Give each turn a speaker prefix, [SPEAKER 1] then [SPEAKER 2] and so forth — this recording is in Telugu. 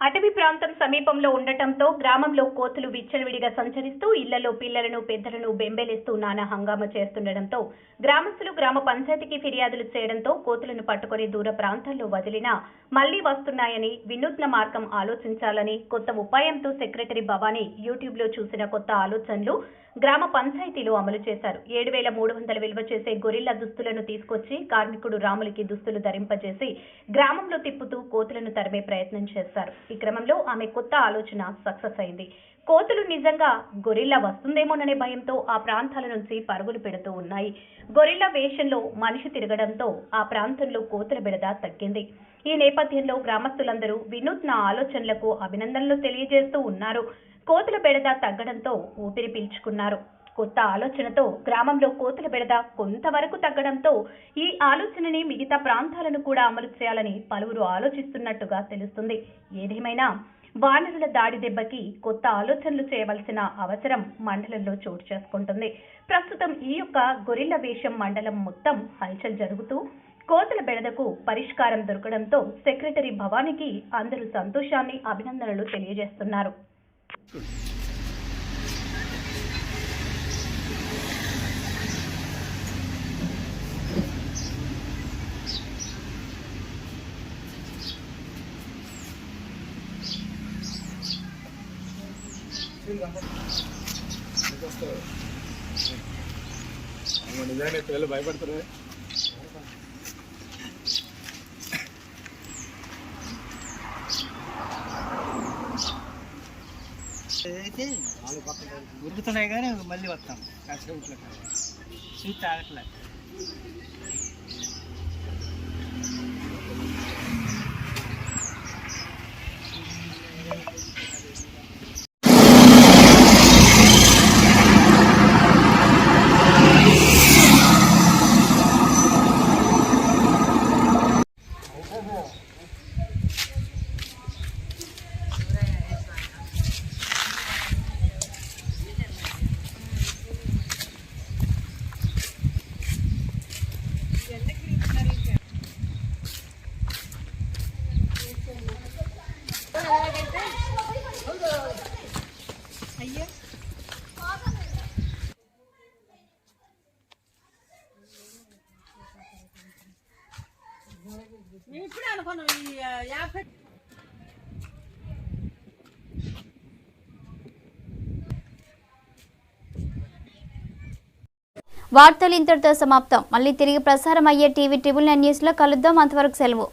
[SPEAKER 1] అటవీ ప్రాంతం సమీపంలో ఉండటంతో గ్రామంలో కోతులు విచ్చలవిడిగా సంచరిస్తూ ఇళ్ళలో పిల్లలను పెద్దలను బెంబేలిస్తూ నానా హంగామా చేస్తుండటంతో గ్రామస్తులు గ్రామ పంచాయతీకి ఫిర్యాదులు చేయడంతో కోతులను పట్టుకొని దూర ప్రాంతాల్లో వదిలినా మళ్ళీ వస్తున్నాయని వినూత్న మార్గం ఆలోచించాలని కొత్త ఉపాయంతో సెక్రటరీ భవానీ యూట్యూబ్లో చూసిన కొత్త ఆలోచనలు గ్రామ పంచాయతీలో అమలు చేశారు. ఏడు వేల మూడు వందల విలువ చేసే గొరిల్లా దుస్తులను తీసుకొచ్చి కార్మికుడు రాములకి దుస్తులు ధరింపజేసి గ్రామంలో తిప్పుతూ కోతులను తరిమే ప్రయత్నం చేశారు. ఈ క్రమంలో ఆమె కొత్త ఆలోచన సక్సెస్ అయింది. కోతులు నిజంగా గొరిల్లా వస్తుందేమోననే భయంతో ఆ ప్రాంతాల నుంచి పరుగులు పెడుతూ ఉన్నాయి. గొరిల్లా వేషంలో మనిషి తిరగడంతో ఆ ప్రాంతంలో కోతుల బెడద తగ్గింది. ఈ నేపథ్యంలో గ్రామస్తులందరూ వినూత్న ఆలోచనలకు అభినందనలు తెలియజేస్తూ ఉన్నారు. కోతుల బెడద తగ్గడంతో ఊపిరి పీల్చుకున్నారు. కొత్త ఆలోచనతో గ్రామంలో కోతుల బెడద కొంతవరకు తగ్గడంతో ఈ ఆలోచనని మిగతా ప్రాంతాలను కూడా అమలు చేయాలని పలువురు ఆలోచిస్తున్నట్టుగా తెలుస్తుంది. ఏదేమైనా వానరుల దాడి దెబ్బకి కొత్త ఆలోచనలు చేయవలసిన అవసరం మండలంలో చోటు చేసుకుంటుంది. ప్రస్తుతం ఈ యొక్క గొరిల్ల వేషం మండలం మొత్తం హల్చల్ జరుగుతూ కోతల బెడదకు పరిష్కారం దొరకడంతో సెక్రటరీ భవానికి అందరూ సంతోషాన్ని అభినందనలు తెలియజేస్తున్నారు.
[SPEAKER 2] నిజంగా పిల్లలు భయపడతారు
[SPEAKER 3] అయితే ఉరుకుతున్నాయి కానీ మళ్ళీ వస్తాం. కాసేపు చూస్తే ఆగట్లేదు ఇప్పుడే అనుకున్నాం ఈ యాభై
[SPEAKER 4] వార్తలు ఇంతటితో సమాప్తం. మళ్ళీ తిరిగి ప్రసారం అయ్యే టీవీ ట్రిబుల్ నైన్ న్యూస్లో కలుద్దాం. అంతవరకు సెలవు.